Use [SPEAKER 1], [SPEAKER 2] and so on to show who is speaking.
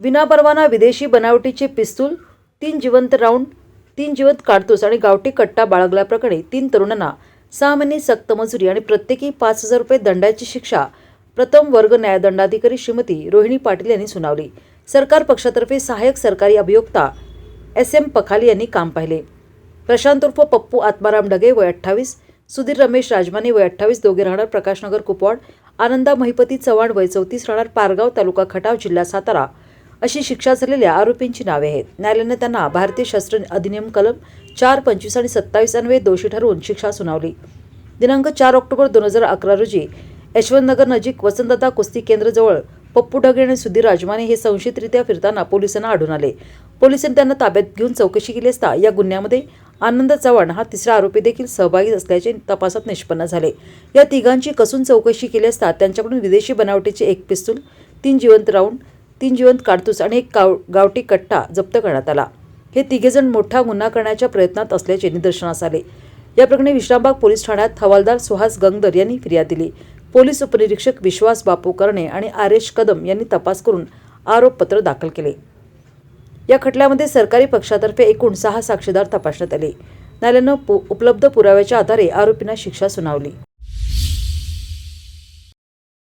[SPEAKER 1] विनापरवाना विदेशी बनावटीचे पिस्तूल तीन जिवंत राऊंड तीन जिवंत काडतूस आणि गावठी कट्टा बाळगल्याप्रकरणी तीन तरुणांना सहा महिने सक्त मजुरी आणि प्रत्येकी पाच हजार रुपये दंडाची शिक्षा प्रथम वर्ग न्यायदंडाधिकारी श्रीमती रोहिणी पाटील यांनी सुनावली. सरकार पक्षातर्फे सहाय्यक सरकारी अभियोक्ता एस एम पखाली यांनी काम पाहिले. प्रशांत उर्फ पप्पू आत्माराम ढगे वय अठ्ठावीस सुधीर रमेश राजमाने वय अठ्ठावीस दोघे राहणार प्रकाशनगर कुपवाड आनंदा महिपती चव्हाण वय चौतीस राहणार पारगाव तालुका खटाव जिल्हा सातारा. अशी शिक्षा झालेल्या आरोपींची नावे आहेत. न्यायालयाने त्यांना भारतीय शस्त्र अधिनियम कलम चार पंचवीस आणि सत्तावीस अन्वये दोषी ठरवून शिक्षा सुनावली. दिनांक चार ऑक्टोबर दोन हजार अकरा रोजी यशवंतनगर नजीक वसंतदादा कुस्ती केंद्रजवळ पप्पू ढगे आणि सुधीर राजमाने हे संशयितरित्या फिरताना पोलिसांना आढळून आले. पोलिसांनी त्यांना ताब्यात घेऊन चौकशी केली असता या गुन्ह्यामध्ये आनंद चव्हाण हा तिसरा आरोपी देखील सहभागी असल्याचे तपासात निष्पन्न झाले. या तिघांची कसून चौकशी केली असता त्यांच्याकडून विदेशी बनावटीचे एक पिस्तूल तीन जिवंत राऊंड तीन जिवंत काडतूस आणि एक गाव गावठी कट्टा जप्त करण्यात आला. हे तिघेजण मोठा गुन्हा करण्याच्या प्रयत्नात असल्याचे निदर्शनास आले. या प्रकरणी विश्रामबाग पोलीस ठाण्यात हवालदार सुहास गंगदर यांनी फिर्याद दिली. पोलीस उपनिरीक्षक विश्वास बापू कर्णे आणि आर एश कदम यांनी तपास करून आरोपपत्र दाखल केले. या खटल्यामध्ये सरकारी पक्षातर्फे एकूण सहा साक्षीदार तपासण्यात आले. न्यायालयानं पु- उपलब्ध पुराव्याच्या आधारे आरोपींना शिक्षा सुनावली.